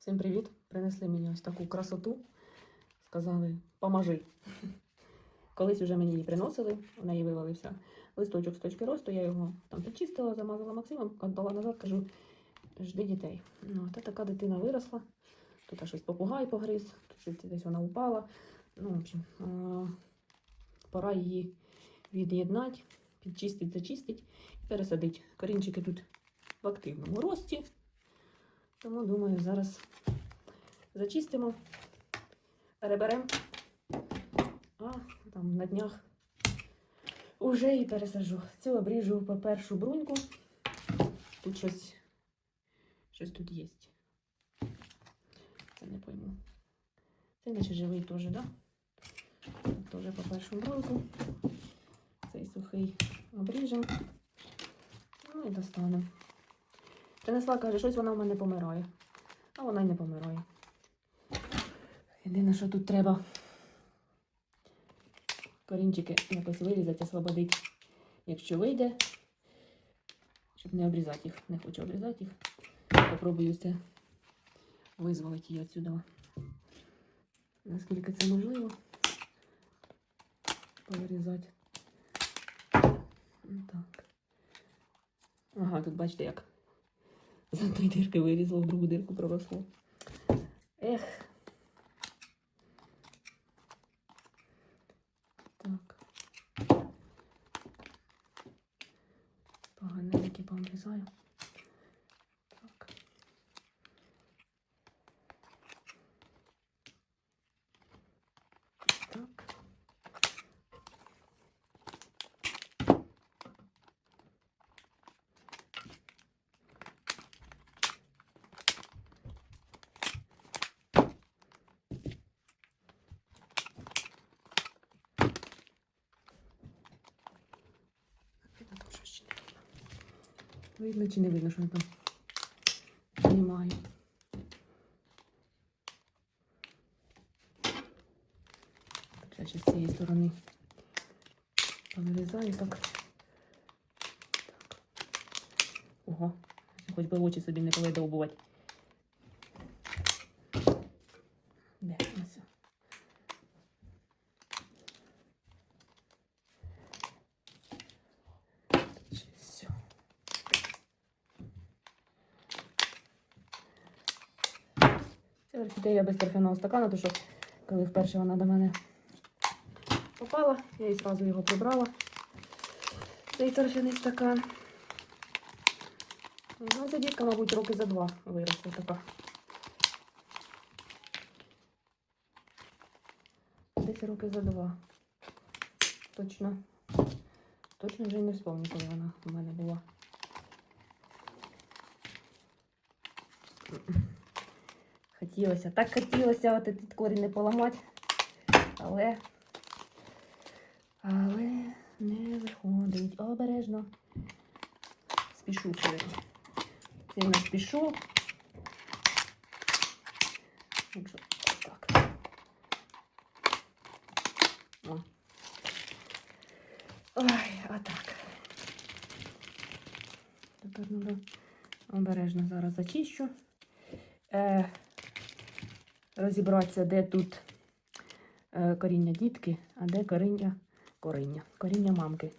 Всім привіт! Принесли мені ось таку красоту. Сказали, поможи. Колись вже мені її приносили, в неї вивалився листочок з точки росту, я його там підчистила, замазала Максимом, віддала назад, кажу, жди дітей. Ну, та така дитина виросла. Тут щось попугай погриз, тут десь вона упала. Ну, в общем, пора її від'єднати, підчистити, зачистити і пересадити. Корінчики тут в активному рості. Тому, думаю, зараз зачистимо, переберемо, а там на днях уже і пересажу. Цю обріжу по першу бруньку. Тут щось, щось тут є. Це не пойму. Це наче живий теж, так? Да? Теж по першу бруньку. Цей сухий обріжемо. Ну і достанемо. Принесла, каже, щось вона в мене помирає. А вона й не помирає. Єдине, що тут треба корінчики якось вирізати, освободити, якщо вийде, щоб не обрізати їх. Не хочу обрізати їх. Попробую це визволити її отсюди. Наскільки це можливо. Повирізати. Так. Ага, тут бачите, як з одної дірки вирізло, в другу дырку проросло. Ех. Так. Поганенькі пообрізаю. Видно чи не видно, що я там знімаю. Я ще з цієї сторони повирізаю так. Ого, хоч би очі собі не повидовбувати. Де? Ось. Все. Орхідея без торфяного стакану, тому що коли вперше вона до мене попала, я і одразу його прибрала. Цей торфяний стакан. Ну, ця дітка, мабуть, роки за два виросла така. Десь роки за два. Точно. Точно вже не вспомню, коли вона у мене була. Хотілося, так хотілося от этот корінь не поламати, але, але не виходить. Обережно. Спішу сьогодні. Сильно спішу. Так. О. Ой, а так. Тепер треба обережно зараз зачищу. Е, розібратися, де тут е, коріння дітки, а де коріння коріння. Коріння мамки.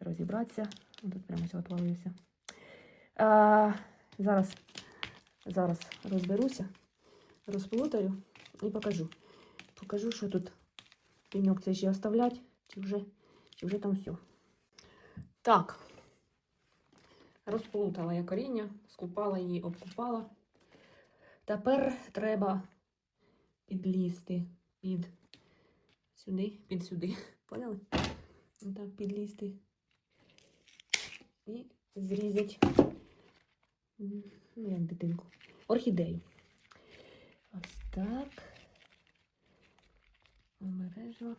Розібратися. Тут прямо все отвалився. Е, зараз, зараз розберуся, розплутаю і покажу. Покажу, що тут пеньок цей ще оставлять, чи вже, чи вже там все. Так. Розплутала я коріння, скупала її, обкупала. Тепер треба підлізти під сюди, під сюди. Поняли? Так, підлізти. І зрізати, ну, як дитинку, орхідею. Ось так. Обережно.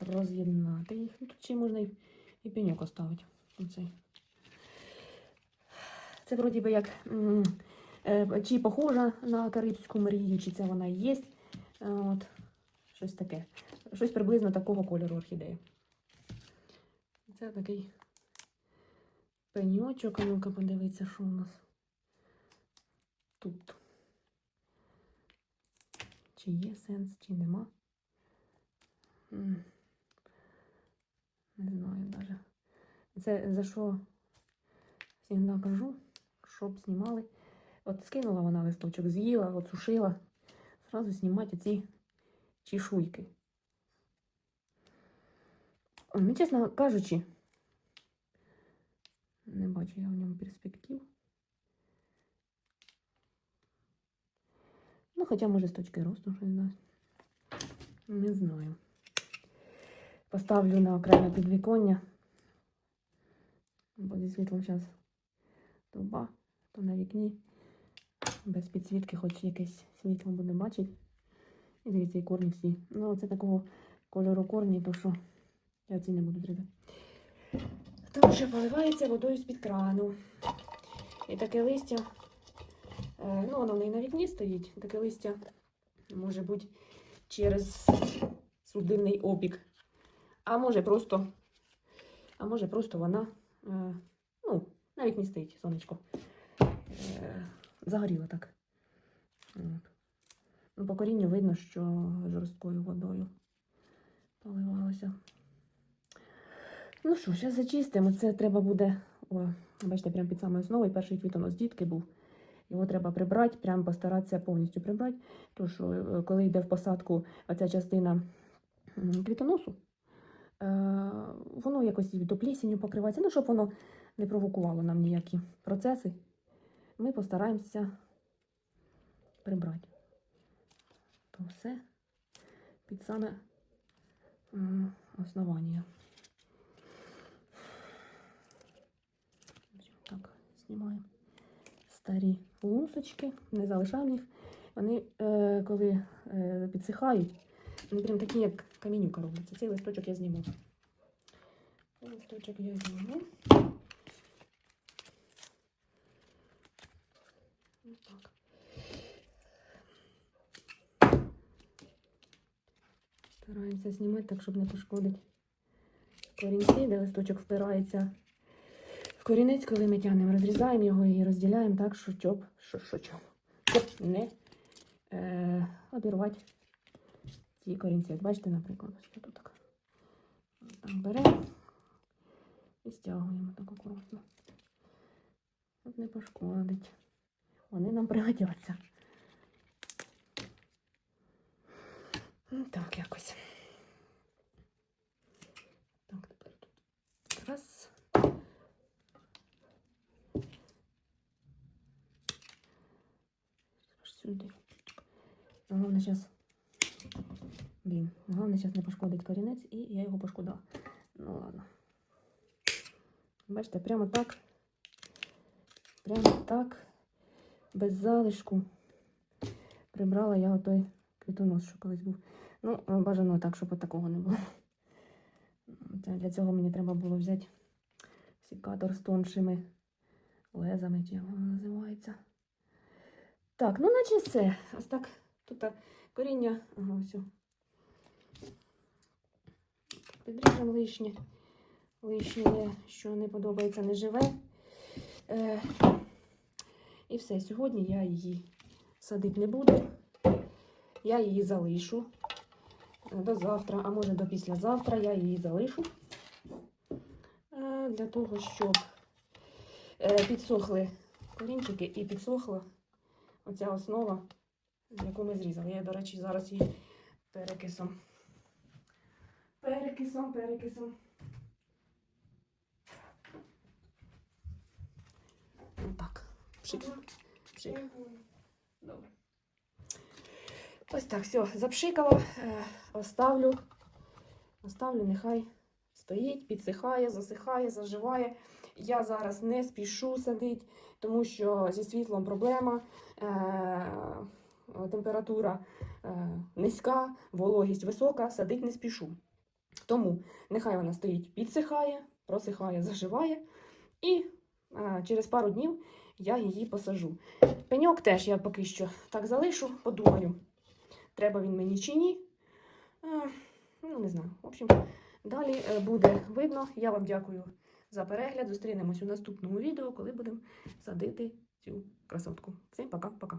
Роз'єднати їх. Ну, Тут ще можна і, і пеньок оставити. Оцей. Це вроді би як чи похожа на карибську мрію, чи це вона є. Е, От, щось таке. Щось приблизно такого кольору орхідеї. Це такий пеньочок, а ну-ка подивіться, що у нас. тут. Чи є сенс, чи нема. Не знаю навіть. Це за що завжди кажу, щоб знімали. От скинула вона листочок, з'їла, от сушила. Зразу знімати ці чешуйки. Ну, чесно кажучи, не бачу я в ньому перспектив. Ну, хоча, може, з точки росту щось дасть. Не знаю. Поставлю на окреме підвіконня. Бо зі світлом зараз труба, то на вікні. Без підсвітки, хоч якесь світло буде бачити. І дивіться, і корні всі. Ну, це такого кольору корні, то що я ці не буду зрізати. Тому що поливається водою з-під крану. І таке листя, е, ну воно в неї на вікні стоїть, таке листя може бути через судинний опік. А може просто, а може просто вона, е, ну, на вікні стоїть сонечко. Загоріла так. Ну, по корінню видно, що жорсткою водою поливалося. Ну що, зараз зачистимо. Це треба буде, о, бачите, прямо під самою основою перший квітонос дітки був. Його треба прибрати, прямо постаратися повністю прибрати. Тому що е, коли йде в посадку оця частина квітоносу, е, воно якось до плісенью покривається, ну, щоб воно не провокувало нам ніякі процеси. Ми постараємося прибрати. То все під саме основання. Так, знімаємо старі лусочки, не залишаємо їх. Вони, е, коли е, підсихають, вони прям такі, як камінюка робляться. Цей листочок я зніму. Цей листочок я зніму. Отак. Стараємося знімати так, щоб не пошкодити корінці, де листочок впирається в корінець, коли ми тягнемо, розрізаємо його і розділяємо так, що щоб, що, що, щоб, щоб не е, обірвати ці корінці. От бачите, наприклад, ось тут так. Так беремо і стягуємо так акуратно. Не пошкодить. Вони нам пригодяться. Ну, Так, якось. Так, тепер тут. Раз. Сюди. Головне зараз. Блін, головне зараз не пошкодить корінець, і я його пошкодила. Ну ладно. Бачите, прямо так. Прямо так. Без залишку. Прибрала я отой квітонос, що колись був. Ну, бажано так, щоб от такого не було. Це для цього мені треба було взяти секатор з тоншими лезами, чи як воно називається. Так, ну наче все. Ось так. Тут коріння. Ага, все. Підріжемо лишнє. Лишнє, що не подобається, не живе. Е, і все. Сьогодні я її садити не буду. Я її залишу до завтра, а може до післязавтра я її залишу е, для того, щоб е, підсохли корінчики і підсохла оця основа, яку ми зрізали. Я, до речі, зараз її перекисом. Перекисом, перекисом. Отак. Пшик. Пшик. Добре. Ось так, все, запшикала, е, оставлю. Оставлю, нехай стоїть, підсихає, засихає, заживає. Я зараз не спішу садити, тому що зі світлом проблема. Е, температура е, низька, вологість висока, садити не спішу. Тому нехай вона стоїть, підсихає, просихає, заживає. І через пару днів я її посажу. Пеньок теж я поки що так залишу, подумаю, треба він мені чи ні. Ну, не знаю. В общем, далі е, буде видно. Я вам дякую за перегляд. Зустрінемось у наступному відео, коли будемо садити цю красотку. Всім пока-пока.